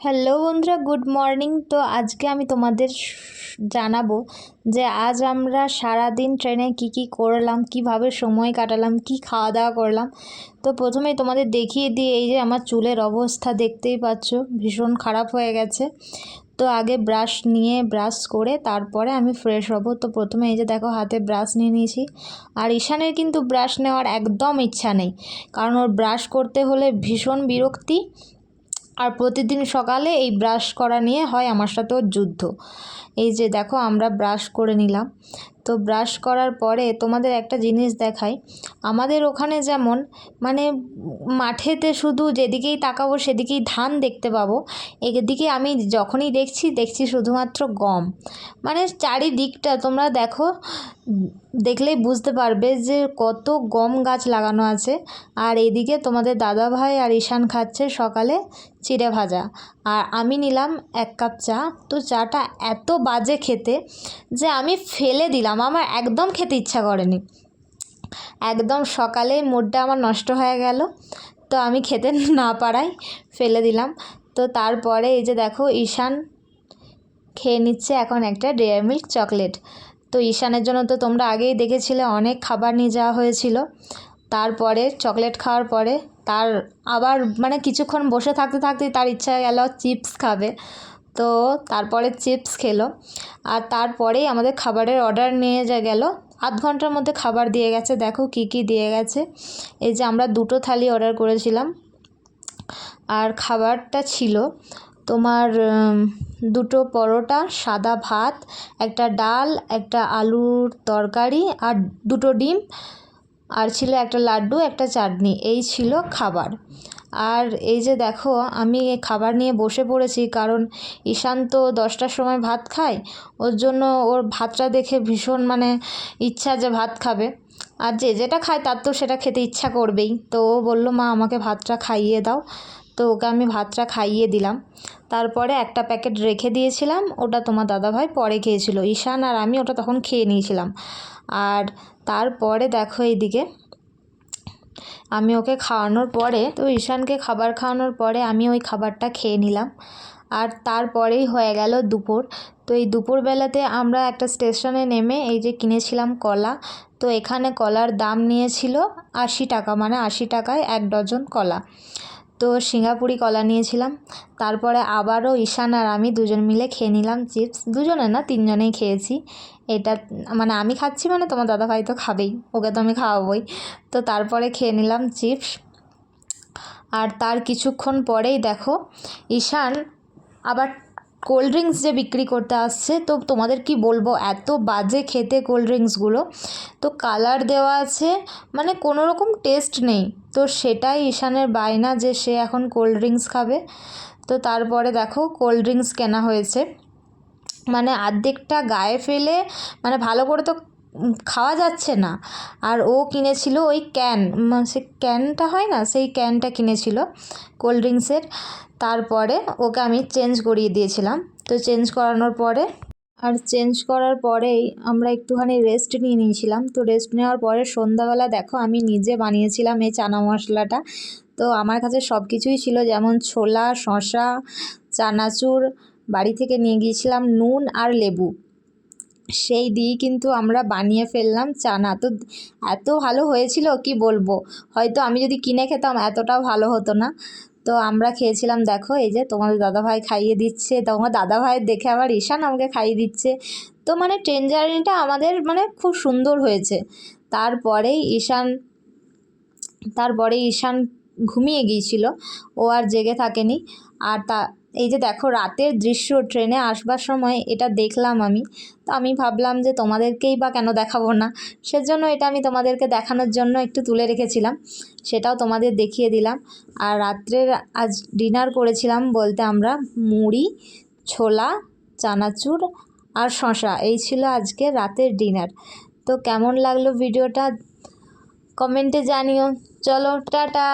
Hello বন্ধুরা, good morning. তো আজকে আমি তোমাদের জানাব যে আজ আমরা সারা দিন ট্রেনে কি কি করলাম, কীভাবে সময় কাটালাম, কি খাওয়া দাওয়া করলাম। তো প্রথমেই তোমাদের দেখিয়ে দিই, এই যে আমার চুলের অবস্থা দেখতেই পাচ্ছ, ভীষণ খারাপ হয়ে গেছে। তো আগে ব্রাশ নিয়ে ব্রাশ করে তারপরে আমি ফ্রেশ হব। তো প্রথমে এই যে দেখো, হাতে ব্রাশ নিয়ে নিয়েছি। আর ঈশানের কিন্তু ব্রাশ নেওয়ার একদম ইচ্ছা নেই। কারণ ওর ব্রাশ করতে হলে ভীষণ বিরক্তি। আর প্রতিদিন সকালে এই ব্রাশ করা নিয়ে হয় আমার সাথে ওর যুদ্ধ। এই যে দেখো আমরা ব্রাশ করে নিলাম। তো ব্রাশ করার পরে তোমাদের একটা জিনিস দেখাই। আমাদের ওখানে যেমন মানে মাঠেতে শুধু যেদিকেই তাকাবো সেদিকেই ধান দেখতে পাবো। এদিকে আমি যখনই দেখছি দেখছি শুধুমাত্র গম। মানে চারিদিকটা তোমরা দেখো, দেখলেই বুঝতে পারবে যে কত গম গাছ লাগানো আছে। আর এদিকে তোমাদের দাদা ভাই আর ঈশান খাচ্ছে সকালে চিড়ে ভাজা। আর আমি নিলাম এক কাপ চা। তো চাটা এত বাজে খেতে যে আমি ফেলে দিলাম। আমার একদম খেতে ইচ্ছা করেনি। একদম সকালে মুডটা আমার নষ্ট হয়ে গেল। তো আমি খেতে না পারায় ফেলে দিলাম। তো তারপরে এই যে দেখো, ঈশান খেয়ে নিচ্ছে এখন একটা ডেয়ার মিল্ক চকলেট তো ঈশানের জন্য তো তোমরা আগেই দেখেছিলে, অনেক খাবার নিয়ে যাওয়া হয়েছিল। তারপরে চকলেট খাওয়ার পরে তার আবার মানে কিছুক্ষণ বসে থাকতে থাকতে তার ইচ্ছা গেল চিপস খাবে। তো তারপরে চিপস খেলো। আর তারপরেই আমাদের খাবারের অর্ডার নিয়ে যা গেল। আধ ঘণ্টার মধ্যে খাবার দিয়ে গেছে। দেখো কি কি দিয়ে গেছে। এই যে আমরা দুটো থালি অর্ডার করেছিলাম। আর খাবারটা ছিল তোমার দুটো পরোটা, সাদা ভাত, একটা ডাল, একটা আলুর তরকারি আর দুটো ডিম। আর ছিল একটা লাড্ডু, একটা চাটনি। এই ছিল খাবার। আর এই যে দেখো, আমি খাবার নিয়ে বসে পড়েছি, কারণ ঈশান তো দশটার সময় ভাত খায়, ওর জন্য ওর ভাতটা দেখে ভীষণ মানে ইচ্ছা যে ভাত খাবে। আর যে যেটা খায় তার তো সেটা খেতে ইচ্ছা করবেই। তো ও বলল, মা, আমাকে ভাতটা খাইয়ে দাও। তো ওকে আমি ভাতটা খাইয়ে দিলাম। তারপরে একটা প্যাকেট রেখে দিয়েছিলাম, ওটা তোমার দাদাভাই পরে খেয়েছিল, ঈশান আর আমি ওটা তখন খেয়ে নিয়েছিলাম। আর তারপরে দেখো এইদিকে আমি ওকে খাওয়ানোর পরে, তো ঈশানকে খাবার খাওয়ানোর পরে আমি ওই খাবারটা খেয়ে নিলাম। আর তারপরেই হয়ে গেল দুপুর। তো এই দুপুরবেলাতে আমরা একটা স্টেশনে নেমে এই যে কিনেছিলাম কলা, তো এখানে কলার দাম নিয়েছিল আশি টাকা মানে আশি টাকায় এক ডজন কলা। তো সিঙ্গাপুরি কলা নিয়েছিলাম। তারপরে আবারও ঈশান আর আমি দুজন মিলে খেয়ে নিলাম চিপস। দুজনে না, তিনজনেই খেয়েছি। এটা মানে আমি খাচ্ছি মানে তোমার দাদাভাই তো খাবেই, ওকে তো আমি খাওয়াবোই। তো তারপরে খেয়ে নিলাম চিপস। আর তার কিছুক্ষণ পরেই দেখো, ঈশান আবার কোল্ড ড্রিঙ্কস যে বিক্রি করতে আসছে, তো তোমাদের কি বলব, এত বাজে খেতে কোল্ড ড্রিঙ্কসগুলো। তো কালার দেওয়া আছে মানে কোনো রকম টেস্ট নেই। তো সেটাই ঈশানের বায়না যে সে এখন কোল্ড ড্রিঙ্কস খাবে। তো তারপরে দেখো কোল্ড ড্রিঙ্কস কেনা হয়েছে। মানে আর্ধেকটা গায়ে ফেলে মানে ভালো করে তো খাওয়া যাচ্ছে না। আর ও কিনেছিল ওই ক্যান সে ক্যানটা হয় না? সেই ক্যানটা কিনেছিল কোল্ড ড্রিঙ্কসের। তারপরে ওকে আমি চেঞ্জ করিয়ে দিয়েছিলাম। তো চেঞ্জ করানোর পরে, আর চেঞ্জ করার পরেই আমরা একটুখানি রেস্ট নিয়ে নিয়েছিলাম। তো রেস্ট নেওয়ার পরে সন্ধ্যাবেলা দেখো আমি নিজে বানিয়েছিলাম এই চানা মশলাটা। তো আমার কাছে সব কিছুই ছিল, যেমন ছোলা, শসা, চানাচুর, বাড়ি থেকে নিয়ে গিয়েছিলাম নুন আর লেবু। সেই দিয়েই কিন্তু আমরা বানিয়ে ফেললাম চানা। তো এত ভালো হয়েছিল, কি বলব? হয়তো আমি যদি কিনে খেতাম, এতটাও ভালো হতো না। তো আমরা খেয়েছিলাম, দেখো, এই যে তোমাদের দাদাভাই খাইয়ে দিচ্ছে। তোমার দাদাভাইয়ের দেখে আবার ঈশান আমাকে খাইয়ে দিচ্ছে। তো মানে ট্রেন জার্নিটা আমাদের মানে খুব সুন্দর হয়েছে। তারপরেই ঈশান তারপরে ঈশান ঘুমিয়ে গিয়েছিল। ও আর জেগে থাকেনি। আর তা এই যে দেখো রাতের দৃশ্য, ট্রেনে আসবার সময় এটা দেখলাম আমি। তো আমি ভাবলাম যে তোমাদেরকেই বা কেন দেখাবো না? সেজন্য এটা আমি তোমাদেরকে দেখানোর জন্য একটু তুলে রেখেছিলাম। সেটাও তোমাদের দেখিয়ে দিলাম। আর রাত্রের আজ ডিনার করেছিলাম বলতে আমরা মুড়ি, ছোলা, চানাচুর আর শশা এই ছিল আজকে রাতের ডিনার। তো কেমন লাগল ভিডিওটা? কমেন্টে জানিও। চলো, টাটা!